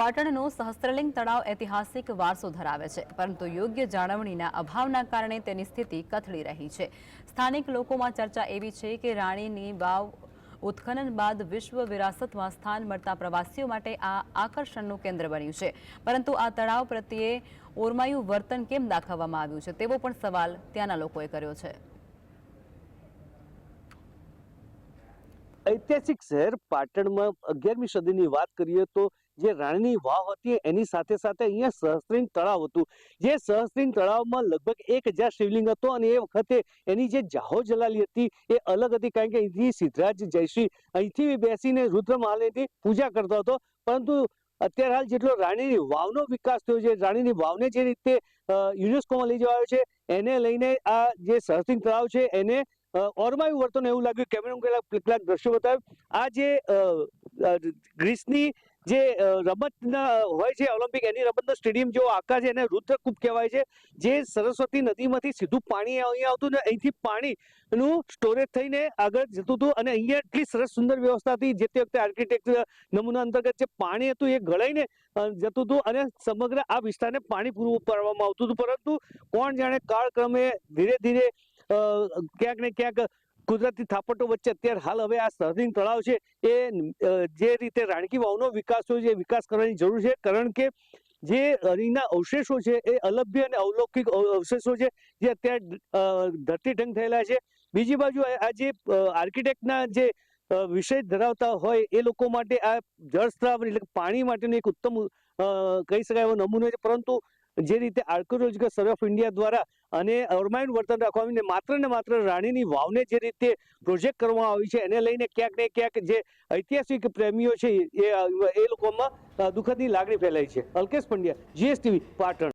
પાટણનો સહસ્ત્રલિંગ તળાવ ઐતિહાસિક વારસો ધરાવે છે, પરંતુ યોગ્ય જાળવણીના અભાવના કારણે તેની સ્થિતિ કથળી રહી છે. સ્થાનિક લોકોમાં ચર્ચા એવી છે કે રાણીની વાવ ઉત્ખનન બાદ વિશ્વ વિરાસતમાં સ્થાન મળતા પ્રવાસીઓ માટે આ આકર્ષણનું કેન્દ્ર બન્યું છે. પરંતુ આ તળાવ પ્રત્યે ઓરમાયું વર્તન કેમ દાખવવામાં આવ્યું છે, તેવો પણ સવાલ ત્યાંના લોકોએ કર્યો છે. ઐતિહાસિક શહેર પાટણમાં અગિયારમી સદીની વાત કરીએ તો જે રાણીની વાવ હતી એની સાથે સાથે અહીંયા સહસ્ત્રીન તળાવ હતું. જે સહસ્ત્રીન તળાવમાં લગભગ એક હજાર શિવલિંગ હતો અને એ વખતે એની જે જાહો જલાલી હતી એ અલગ હતી કારણ કે અહીંથી સિદ્ધરાજ જયશ્રી અહીંથી બેસીને રુદ્ર મહાલયથી પૂજા કરતો હતો. પરંતુ અત્યારે હાલ જેટલો રાણીની વાવનો વિકાસ થયો છે, રાણીની વાવને જે રીતે યુનેસ્કોમાં લઈ જવાયો છે, એને લઈને આ જે સહસ્ત્રીન તળાવ છે એને ઓરમાયું વર્તન એવું લાગ્યું. કેમેરા કેટલાક દ્રશ્યો બતાવ્યું. આ જે ગ્રીસની જે રમતના હોય છે ઓલિમ્પિક, એની રમતનો સ્ટેડિયમ જેવો આકાર છે, એને રુદ્રકૂપ કહેવાય છે, જે સરસ્વતી નદીમાંથી સીધું પાણી અહીંયા આવતું ને અહીંથી પાણીનું સ્ટોરેજ થઈને આગળ જતું હતું અને અહીંયા એટલી સરસ સુંદર વ્યવસ્થા હતી, જે તે વખતે આર્કિટેક્ચર નમૂના અંતર્ગત જે પાણી હતું એ ગળાઈને જતું હતું અને સમગ્ર આ વિસ્તારને પાણી પૂરું પાડવામાં આવતું હતું. પરંતુ કોણ જાણે કાળક્રમે ધીરે ધીરે ક્યાંક ને ક્યાંક કુદરતી થાપટો વચ્ચે અત્યારે હાલ હવે આ સરહદી તળાવ છે. એ જે રીતે રાણકી વાવનો વિકાસ થયો છે વિકાસ કરવાની જરૂર છે. કારણ કે જે અહીંના અવશેષો છે, એ અલભ્ય અને અવલૌકિક અવશેષો છે, જે અત્યારે ધરતીઢંગ થયેલા છે. બીજી બાજુ આ જે આર્કિટેક્ટના જે વિષય ધરાવતા હોય, એ લોકો માટે આ જળસ્ત્રાવ એટલે પાણી માટેનું એક ઉત્તમ કહી શકાય એવો નમૂનો છે. પરંતુ જે રીતે આર્કોલોજીકલ સર્વે ઓફ ઇન્ડિયા દ્વારા અને ઓરમાયણ વર્તન રાખવામાં માત્ર ને માત્ર રાણીની વાવને જે રીતે પ્રોજેક્ટ કરવામાં આવી છે, એને લઈને ક્યાંક ને ક્યાંક જે ઐતિહાસિક પ્રેમીઓ છે, એ લોકોમાં દુઃખદની લાગણી ફેલાઈ છે. અલ્કેશ પંડ્યા જીએસટીવી પાટણ.